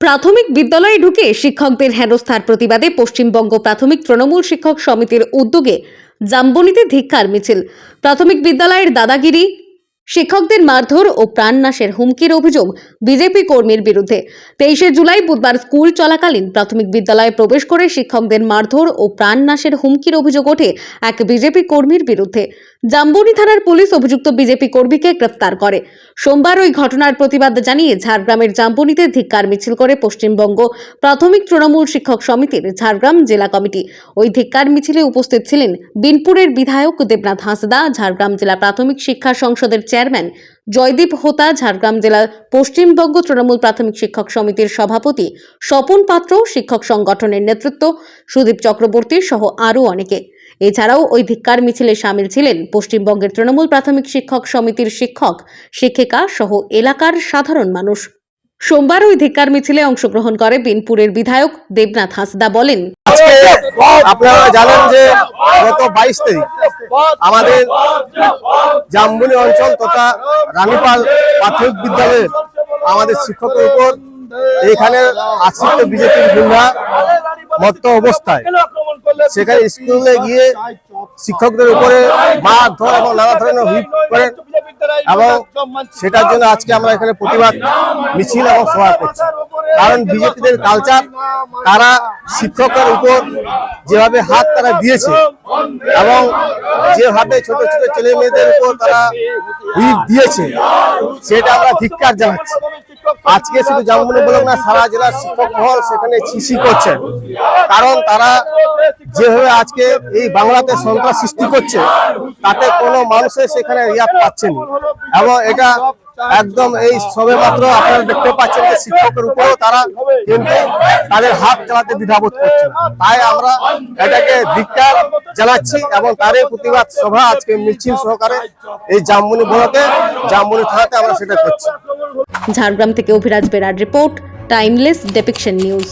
প্রাথমিক বিদ্যালয়ে ঢুকে শিক্ষকদের হেনস্থার প্রতিবাদে পশ্চিমবঙ্গ প্রাথমিক তৃণমূল শিক্ষক সমিতির উদ্যোগে জাম্বনিতে ধিক্ষার মিছিল। প্রাথমিক বিদ্যালয়ের দাদাগিরি শিক্ষকদের মারধর ও প্রাণনাশের হুমকির অভিযোগ বিজেপি কর্মীর বিরুদ্ধে। তেইশে জুলাই বুধবার স্কুল চলাকালীন প্রাথমিক বিদ্যালয়ে প্রবেশ করে শিক্ষকদের মারধর ও প্রাণনাশের হুমকির অভিযোগ ওঠে এক বিজেপি কর্মীর বিরুদ্ধে। জাম্বনি থানার পুলিশ অভিযুক্ত বিজেপি কর্মীকে গ্রেফতার করে। সোমবার ওই ঘটনার প্রতিবাদ জানিয়ে ঝাড়গ্রামের জাম্বনিতে ধিক্কার মিছিল করে পশ্চিমবঙ্গ প্রাথমিক তৃণমূল শিক্ষক সমিতির ঝাড়গ্রাম জেলা কমিটি। ওই ধিক্কার মিছিলে উপস্থিত ছিলেন বিনপুরের বিধায়ক দেবনাথ হাঁসদা, ঝাড়গ্রাম জেলা প্রাথমিক শিক্ষা সংসদের চেয়ারম্যান জয়দীপ হোতা, ঝাড়গ্রাম জেলা পশ্চিমবঙ্গ তৃণমূল প্রাথমিক শিক্ষক সমিতির সভাপতি স্বপন পাত্র, শিক্ষক সংগঠনের নেতৃত্ব সুদীপ চক্রবর্তী সহ আরও অনেকে। এছাড়াও ওই ধিক্কার মিছিলে সামিল ছিলেন পশ্চিমবঙ্গের তৃণমূল প্রাথমিক শিক্ষক সমিতির শিক্ষক, শিক্ষিকা সহ এলাকার সাধারণ মানুষ। সোমবার ওই ধিক্কার মিছিলে অংশগ্রহণ করে বিনপুরের বিধায়ক দেবনাথ হাসদা বলেন, আপনারা জানেন যে গত বাইশ তারিখ আমাদের জামবুনি অঞ্চল তথা রানীপাল প্রাথমিক বিদ্যালয়ের আমাদের শিক্ষকের উপর এইখানে আশ্রিত বিজেপির গুন্ডা মত্ত অবস্থায় সেখানে স্কুলে গিয়ে শিক্ষকদের উপরে মারধর এবং নানা ধরনের হুইপ করেন এবং সেটার জন্য আজকে আমরা এখানে প্রতিবাদ, মিছিল এবং সভা করছি। কারণ বিজেপিদের কালচার তারা শিক্ষকের উপর যেভাবে হাত তারা দিয়েছে এবং যেভাবে ছোট ছোট ছেলে মেয়েদের উপর তারা হুইপ দিয়েছে, সেটা আমরা ধিক্কার জানাচ্ছি। আজকে শুধু জামগুনি বলুন না, সারা জেলার শিক্ষক মহল সেখানে ছিসি করছেন কারণ তারা যেভাবে আজকে এই বাংলাতে সন্ত্রাস সৃষ্টি করছে, তাতে কোনো মানুষের সেখানে রিয়াদ পাচ্ছেন এবং এটা একদম এই সবে মাত্র আপনারা দেখতে পাচ্ছেন যে শিক্ষকের উপরেও তারা কিন্তু তাদের হাত চালাতে দ্বিধাবোধ করছে তাই আমরা এটাকে ধিক্কার জানাচ্ছি এবং তারই প্রতিবাদ সভা আজকে মিছিল সহকারে এই জামমুনি ব্লকে, জামমুনি থানাতে আমরা সেটা করছি। ঝাড়গ্রাম থেকে Abhiraj বেরার report timeless depiction news